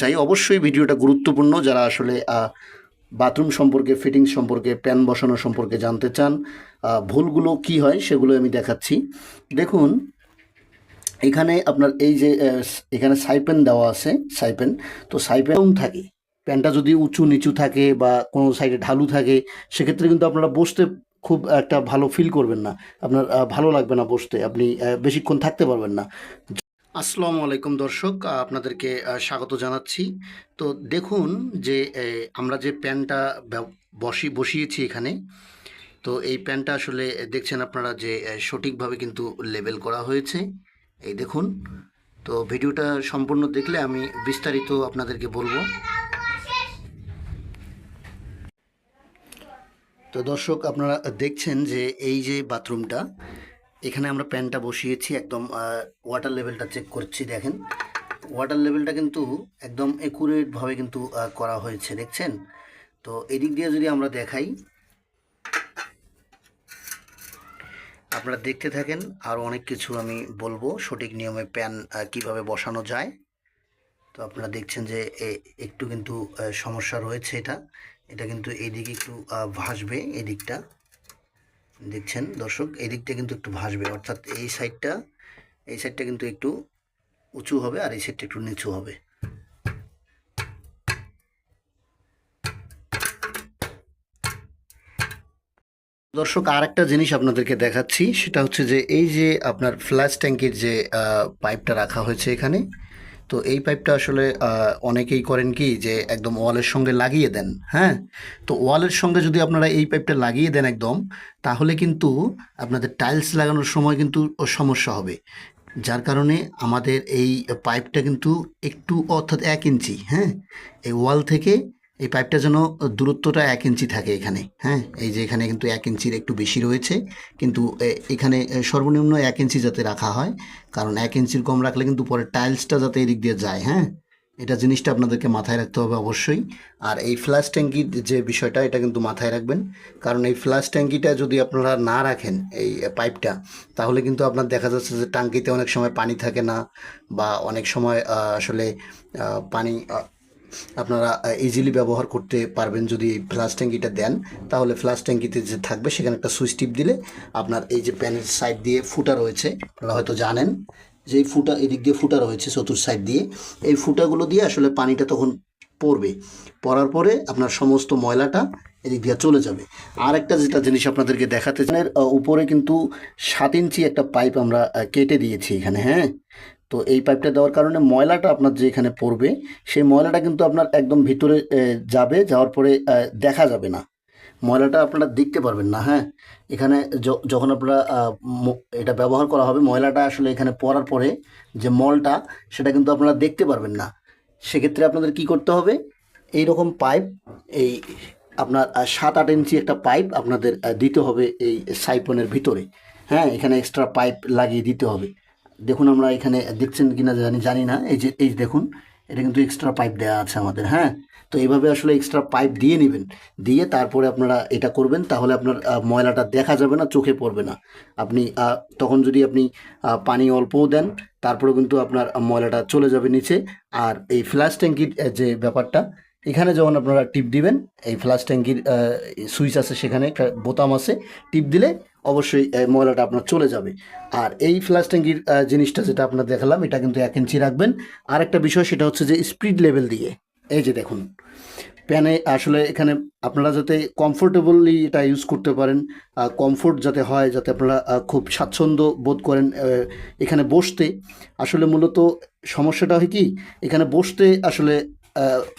চাই অবশ্যই ভিডিওটা গুরুত্বপূর্ণ যারা আসলে বাথরুম সম্পর্কে ফিটিংস সম্পর্কে প্যান বসানো সম্পর্কে জানতে চান ভুলগুলো কি হয় সেগুলো আমি দেখাচ্ছি। দেখুন, এখানে আপনার এই যে এখানে সাইপেন দেওয়া আছে, সাইপেন। তো সাইপেন থাকে। প্যানটা যদি উঁচু নিচু থাকে বা কোনো সাইডে ঢালু থাকে, সেক্ষেত্রে কিন্তু আপনারা বসতে খুব একটা ভালো ফিল করবেন না। আপনার ভালো লাগবে না বসতে। আপনি বেশিক্ষণ থাকতে পারবেন না। আসসালামু আলাইকুম দর্শক আপনাদেরকে স্বাগত জানাচ্ছি। তো দেখুন যে আমরা যে প্যানটা বসি, বসিয়েছি এখানে, তো এই প্যানটা আসলে দেখছেন আপনারা যে সঠিকভাবে কিন্তু লেবেল করা হয়েছে। এই দেখুন, তো ভিডিওটা সম্পূর্ণ দেখলে আমি বিস্তারিত আপনাদেরকে বলব। তো দর্শক, আপনারা দেখছেন যে, এই যে বাথরুমটা এখানে আমরা প্যানটা বসিয়েছি, একদম ওয়াটার লেভেলটা চেক করছি, দেখেন। ওয়াটার লেভেলটা কিন্তু একদম একুরেটভাবে কিন্তু করা হয়েছে, দেখছেন? তো এদিক দিয়ে যদি আমরা দেখাই, আপনারা দেখতে থাকেন, আর অনেক কিছু আমি বলব, সঠিক নিয়মে প্যান কীভাবে বসানো যায়। তো আপনারা দেখছেন যে একটু কিন্তু সমস্যা রয়েছে এটা। এটা কিন্তু এদিকে একটু ভাসবে, এদিকটা। দেখছেন, দর্শক এই দিকটা কিন্তু একটু ভাসবে, অর্থাৎ এই সাইডটা এই সাইডটা কিন্তু একটু উঁচু হবে আর এই সাইডটা একটু নিচু হবে। দর্শক আর একটা জিনিস আপনাদেরকে দেখাচ্ছি, সেটা হচ্ছে যে এই যে আপনার ফ্ল্যাশ ট্যাঙ্কির যে পাইপটা রাখা হয়েছে এখানে তো এই পাইপটা আসলে অনেকেই করেন কি যে একদম ওয়ালের সঙ্গে লাগিয়ে দেন হ্যাঁ? তো ওয়ালের সঙ্গে যদি আপনারা এই পাইপটা লাগিয়ে দেন একদম, তাহলে কিন্তু আপনাদের টাইলস লাগানোর সময় কিন্তু সমস্যা হবে। যার কারণে আমাদের এই পাইপটা কিন্তু একটু অর্থাৎ এক ইঞ্চি হ্যাঁ? এই ওয়াল থেকে এই পাইপটা যেন দূরত্বটা এক ইঞ্চি থাকে এখানে হ্যাঁ? এই যে এখানে কিন্তু এক ইঞ্চির একটু বেশি রয়েছে, কিন্তু এখানে সর্বনিম্ন এক ইঞ্চি যাতে রাখা হয়, কারণ এক ইঞ্চির কম রাখলে কিন্তু পরে টাইলসটা যাতে এদিক দিয়ে যায় হ্যাঁ? এটা জিনিসটা আপনাদেরকে মাথায় রাখতে হবে অবশ্যই। আর এই ফ্ল্যাশ ট্যাঙ্কির যে বিষয়টা, এটা কিন্তু মাথায় রাখবেন, কারণ এই ফ্ল্যাশ ট্যাঙ্কিটা যদি আপনারা না রাখেন এই পাইপটা তাহলে কিন্তু আপনার দেখা যাচ্ছে যে ট্যাঙ্কিতে অনেক সময় পানি থাকে না, বা অনেক সময় আসলে পানি আপনারা ইজিলি ব্যবহার করতে পারবেন যদি ফ্লাশ ট্যাঙ্কিটা দেন। তাহলে ফ্লাশ ট্যাঙ্কিতে যে থাকবে সেখানে একটা সুইচ টিপ দিলে আপনার এই যে প্যানের সাইড দিয়ে ফুটা রয়েছে আপনারা হয়তো জানেন যে এই ফুটা এদিক দিয়ে ফুটা রয়েছে চতুর সাইড দিয়ে। এই ফুটাগুলো দিয়ে আসলে পানিটা তখন পড়বে। পড়ার পরে আপনার সমস্ত ময়লাটা এদিক দিয়ে চলে যাবে। আর একটা যেটা জিনিস আপনাদেরকে দেখাতে চাই, উপরে কিন্তু সাত ইঞ্চি একটা পাইপ আমরা কেটে দিয়েছি এখানে হ্যাঁ? তো এই পাইপটা দেওয়ার কারণে ময়লাটা আপনার যে এখানে পড়বে, সেই ময়লাটা কিন্তু আপনার একদম ভিতরে যাবে, যাওয়ার পরে দেখা যাবে না। ময়লাটা আপনারা দেখতে পারবেন না হ্যাঁ? এখানে যখন আপনারা এটা ব্যবহার করা হবে, ময়লাটা আসলে এখানে পড়ার পরে যে মলটা, সেটা কিন্তু আপনারা দেখতে পারবেন না। সেক্ষেত্রে আপনাদের কি করতে হবে? এই রকম পাইপ এই আপনার সাত আট ইঞ্চি একটা পাইপ আপনাদের দিতে হবে এই সাইপনের ভিতরে। হ্যাঁ এখানে এক্সট্রা পাইপ লাগিয়ে দিতে হবে। দেখুন, আমরা এখানে দেখছেন কিনা জানি জানি না। এই যে, এই দেখুন, এটা কিন্তু এক্সট্রা পাইপ দেওয়া আছে আমাদের হ্যাঁ? তো এইভাবে আসলে এক্সট্রা পাইপ দিয়ে নেবেন। দিয়ে তারপরে আপনারা এটা করবেন, তাহলে আপনার ময়লাটা দেখা যাবে না, চোখে পড়বে না। আপনি তখন যদি আপনি পানি অল্পও দেন তারপরে কিন্তু আপনার ময়লাটা চলে যাবে নিচে। আর এই ফ্ল্যাশ ট্যাঙ্কির যে ব্যাপারটা এখানে যখন আপনারা টিপ দিবেন, এই ফ্ল্যাশ ট্যাঙ্কির সুইচ আছে সেখানে, একটা বোতাম আছে, টিপ দিলে অবশ্যই ময়লাটা আপনার চলে যাবে। আর এই ফ্ল্যাশ ট্যাঙ্কির জিনিসটা যেটা আপনার দেখালাম, এটা কিন্তু এক ইঞ্চি রাখবেন। আর একটা বিষয় সেটা হচ্ছে যে স্পিড লেভেল দিয়ে। এই যে দেখুন, প্যানে আসলে এখানে আপনারা যাতে কমফোর্টেবলি এটা ইউজ করতে পারেন কমফোর্ট যাতে হয়, যাতে আপনারা খুব স্বাচ্ছন্দ্য বোধ করেন এখানে বসতে। আসলে মূলত সমস্যাটা হয় কি, এখানে বসতে আসলে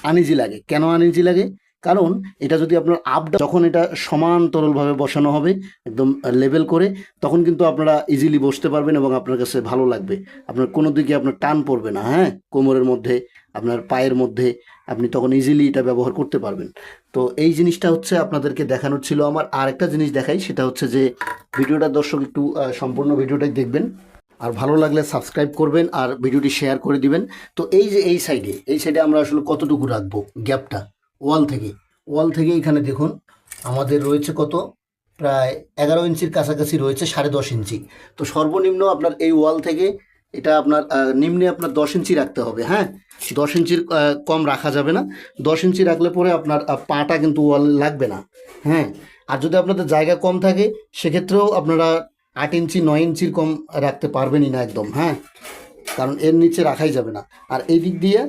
আনইজি লাগে। কেন আনইজি লাগে? কারণ এটা যদি আপনার আপ যখন এটা সমান্তরালভাবে বসানো হবে, একদম লেভেল করে, তখন কিন্তু আপনারা ইজিলি বসতে পারবেন এবং আপনার কাছে ভালো লাগবে। আপনার কোনো দিকে আপনার টান পড়বে না হ্যাঁ? কোমরের মধ্যে, আপনার পায়ের মধ্যে, আপনি তখন ইজিলি এটা ব্যবহার করতে পারবেন। তো এই জিনিসটা হচ্ছে আপনাদেরকে দেখানোর ছিল আমার। আরেকটা জিনিস দেখাই, সেটা হচ্ছে যে, ভিডিওটা দর্শক একটু সম্পূর্ণ ভিডিওটাই দেখবেন। আর ভালো লাগলে সাবস্ক্রাইব করবেন আর ভিডিওটি শেয়ার করে দিবেন। তো এই যে এই সাইডে এই সাইডে আমরা আসলে কতটুকু রাখব? গ্যাপটা ওয়াল থেকে। ওয়াল থেকে এখানে দেখুন, আমাদের রয়েছে কত? প্রায় এগারো ইঞ্চির কাছাকাছি রয়েছে, সাড়ে দশ ইঞ্চি। তো সর্বনিম্ন আপনার এই ওয়াল থেকে এটা আপনার নিম্নে আপনার দশ ইঞ্চি রাখতে হবে হ্যাঁ? দশ ইঞ্চির কম রাখা যাবে না। দশ ইঞ্চি রাখলে পরে আপনার পাটা কিন্তু ওয়াল লাগবে না হ্যাঁ? আর যদি আপনাদের জায়গা কম থাকে, সেক্ষেত্রেও আপনারা আট ইঞ্চি, নয় ইঞ্চির কম রাখতে পারবেনই না একদম হ্যাঁ? কারণ এর নিচে রাখাই যাবে না। আর এই দিক দিয়ে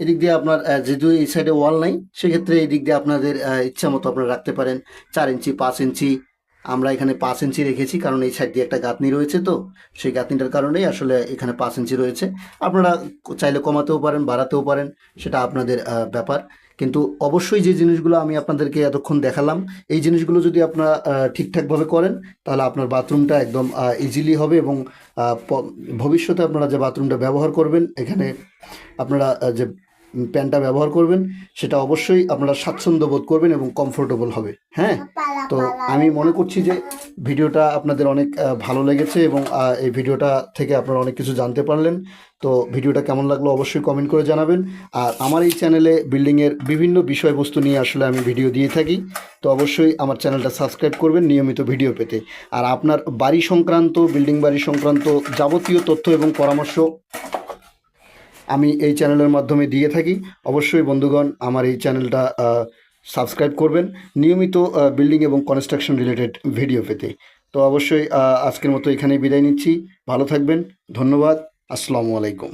এদিক দিয়ে আপনার যেহেতু এই সাইডে ওয়াল নাই, সেক্ষেত্রে এই দিক দিয়ে আপনাদের ইচ্ছা মতো আপনারা রাখতে পারেন। চার ইঞ্চি, পাঁচ ইঞ্চি আমরা এখানে পাঁচ ইঞ্চি রেখেছি, কারণ এই সাইড দিয়ে একটা গাঁথনি রয়েছে তো, সেই গাঁথনিটার কারণেই আসলে এখানে পাঁচ ইঞ্চি রয়েছে। আপনারা চাইলে কমাতেও পারেন, বাড়াতেও পারেন, সেটা আপনাদের ব্যাপার। কিন্তু অবশ্যই যে জিনিসগুলো আমি আপনাদেরকে এতক্ষণ দেখালাম, এই জিনিসগুলো যদি আপনারা ঠিকঠাকভাবে করেন, তাহলে আপনার বাথরুমটা একদম ইজিলি হবে এবং ভবিষ্যতে আপনারা যে বাথরুমটা ব্যবহার করবেন, এখানে আপনারা যে প্যান্টটা ব্যবহার করবেন সেটা অবশ্যই আপনারা স্বাচ্ছন্দ্য বোধ করবেন এবং কমফোর্টেবল হবে হ্যাঁ? তো আমি মনে করছি যে ভিডিওটা আপনাদের অনেক ভালো লেগেছে এবং এই ভিডিওটা থেকে আপনারা অনেক কিছু জানতে পারলেন। তো ভিডিওটা কেমন লাগল অবশ্যই কমেন্ট করে জানাবেন। আর আমার এই চ্যানেলে বিল্ডিংয়ের বিভিন্ন বিষয়বস্তু নিয়ে আসলে আমি ভিডিও দিয়ে থাকি। তো অবশ্যই আমার চ্যানেলটা সাবস্ক্রাইব করবেন নিয়মিত ভিডিও পেতে। আর আপনার বাড়ি সংক্রান্ত বিল্ডিং বাড়ি সংক্রান্ত যাবতীয় তথ্য এবং পরামর্শ আমি এই চ্যানেলের মাধ্যমে দিয়ে থাকি। অবশ্যই বন্ধুগণ, আমার এই চ্যানেলটা সাবস্ক্রাইব করবেন নিয়মিত বিল্ডিং এবং কনস্ট্রাকশন রিলেটেড ভিডিও পেতে। তো অবশ্যই আজকের মতো এখানেই বিদায় নিচ্ছি। ভালো থাকবেন। ধন্যবাদ। আসসালামু আলাইকুম।